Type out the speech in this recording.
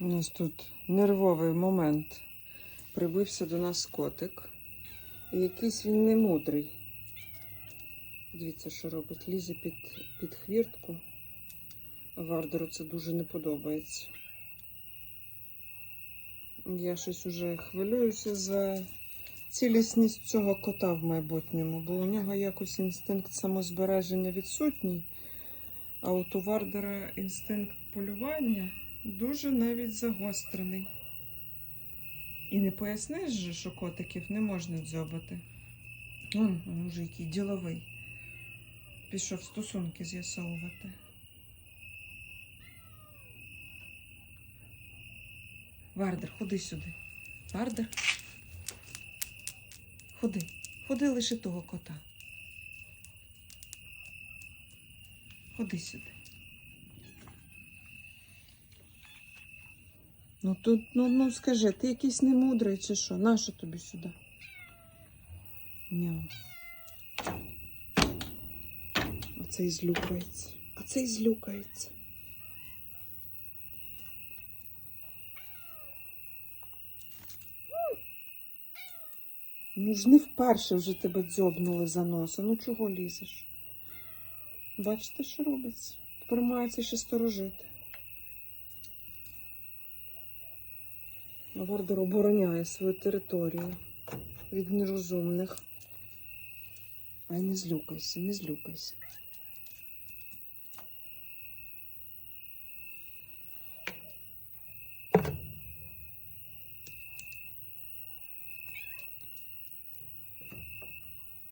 У нас тут нервовий момент. Прибився до нас котик. І якийсь він не мудрий. Дивіться, що робить. Лізе під, під хвіртку. Вардеру це дуже не подобається. Я щось уже хвилююся за цілісність цього кота в майбутньому, бо у нього якось інстинкт самозбереження відсутній, а от у Вардера інстинкт полювання дуже навіть загострений. І не поясниш же, що котиків не можна дзьобати. Он, он уже який діловий. Пішов стосунки з'ясовувати. Вардер, ходи сюди. Вардер. Ходи. Ходи лише того кота. Ходи сюди. Ну тут, ну, ну скажи, ти якийсь немудрий чи що? Нащо тобі сюди? Няу. Оцей злюкається. Оцей злюкається. Ну ж не вперше вже тебе дзьобнули за носа. Ну чого лізеш? Бачите, що робиться? Тепер мається ще сторожити. Вардер обороняє свою територію від нерозумних. Ай, не злюкайся, не злюкайся.